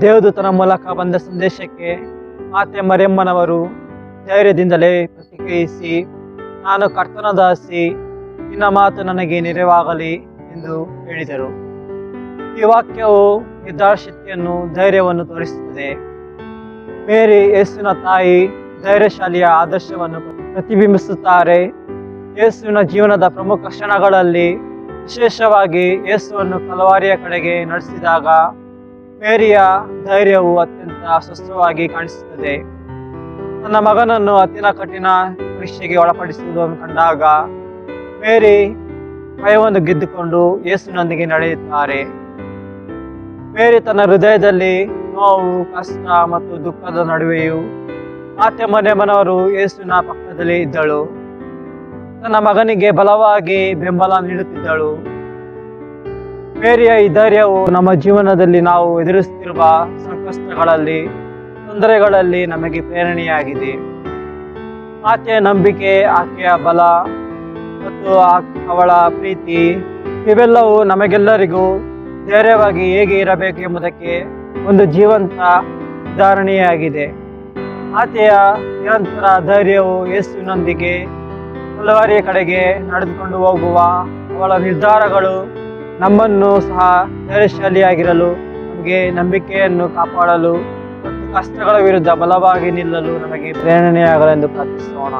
ದೇವದೂತನ ಮೂಲಕ ಬಂದ ಸಂದೇಶಕ್ಕೆ ಮಾತೆ ಮರೆಮ್ಮನವರು ಧೈರ್ಯದಿಂದಲೇ ಪ್ರತಿಕ್ರಿಯಿಸಿ, ನಾನು ಕರ್ತನ ದಾಸಿ, ನಿನ್ನ ಮಾತು ನನಗೆ ನೆರವಾಗಲಿ ಎಂದು ಹೇಳಿದರು. ಈ ವಾಕ್ಯವು ಯುದ್ಧಶಕ್ತಿಯನ್ನು ಶಕ್ತಿಯನ್ನು ಧೈರ್ಯವನ್ನು ತೋರಿಸುತ್ತದೆ. ಮೇರಿ ಯೇಸುವಿನ ತಾಯಿ ಧೈರ್ಯಶಾಲಿಯ ಆದರ್ಶವನ್ನು ಪ್ರತಿಬಿಂಬಿಸುತ್ತಾರೆ. ಯೇಸುವಿನ ಜೀವನದ ಪ್ರಮುಖ ಕ್ಷಣಗಳಲ್ಲಿ ವಿಶೇಷವಾಗಿ ಯೇಸುವನ್ನು ಕಲವಾರಿಯ ಕಡೆಗೆ ನಡೆಸಿದಾಗ ಮೇರಿಯ ಧೈರ್ಯವು ಅತ್ಯಂತ ಸ್ಪಷ್ಟವಾಗಿ ಕಾಣಿಸುತ್ತದೆ. ತನ್ನ ಮಗನನ್ನು ಅತಿನ ಕಠಿಣ ಪರೀಕ್ಷೆಗೆ ಒಳಪಡಿಸುವುದನ್ನು ಕಂಡಾಗ ಮೇರಿ ಭಯವನ್ನು ಗೆದ್ದುಕೊಂಡು ಯೇಸುನೊಂದಿಗೆ ನಡೆಯುತ್ತಾರೆ. ಮೇರಿ ತನ್ನ ಹೃದಯದಲ್ಲಿ ನೋವು, ಕಷ್ಟ ಮತ್ತು ದುಃಖದ ನಡುವೆಯೂ ಆತ್ಯ ಮನೆ ಮನವರು ಯೇಸುವಿನ ಪಕ್ಕದಲ್ಲಿ ಇದ್ದಳು. ತನ್ನ ಮಗನಿಗೆ ಬಲವಾಗಿ ಬೆಂಬಲ ನೀಡುತ್ತಿದ್ದಳು. ಮೇರಿಯ ಈ ಧೈರ್ಯವು ನಮ್ಮ ಜೀವನದಲ್ಲಿ ನಾವು ಎದುರಿಸುತ್ತಿರುವ ಸಂಕಷ್ಟಗಳಲ್ಲಿ, ತೊಂದರೆಗಳಲ್ಲಿ ನಮಗೆ ಪ್ರೇರಣೆಯಾಗಿದೆ. ಆಕೆಯ ನಂಬಿಕೆ, ಆಕೆಯ ಬಲ ಮತ್ತು ಅವಳ ಪ್ರೀತಿ, ಇವೆಲ್ಲವೂ ನಮಗೆಲ್ಲರಿಗೂ ಧೈರ್ಯವಾಗಿ ಹೇಗೆ ಇರಬೇಕು ಎಂಬುದಕ್ಕೆ ಒಂದು ಜೀವಂತ ಉದಾಹರಣೆಯಾಗಿದೆ ಆಕೆಯ ನಿರಂತರ ಧೈರ್ಯವು ಯೇಸುವಿನೊಂದಿಗೆ ಹಲವಾರಿಯ ಕಡೆಗೆ ನಡೆದುಕೊಂಡು ಹೋಗುವ ಅವಳ ನಿರ್ಧಾರಗಳು ನಮ್ಮನ್ನು ಸಹ ಧೈರ್ಯಶಾಲಿಯಾಗಿರಲು ನಮಗೆ ನಂಬಿಕೆಯನ್ನು ಕಾಪಾಡಲು ಮತ್ತು ಕಷ್ಟಗಳ ವಿರುದ್ಧ ಬಲವಾಗಿ ನಿಲ್ಲಲು ನಮಗೆ ಪ್ರೇರಣೆಯಾಗಲೆಂದು ಪ್ರಾರ್ಥಿಸೋಣ.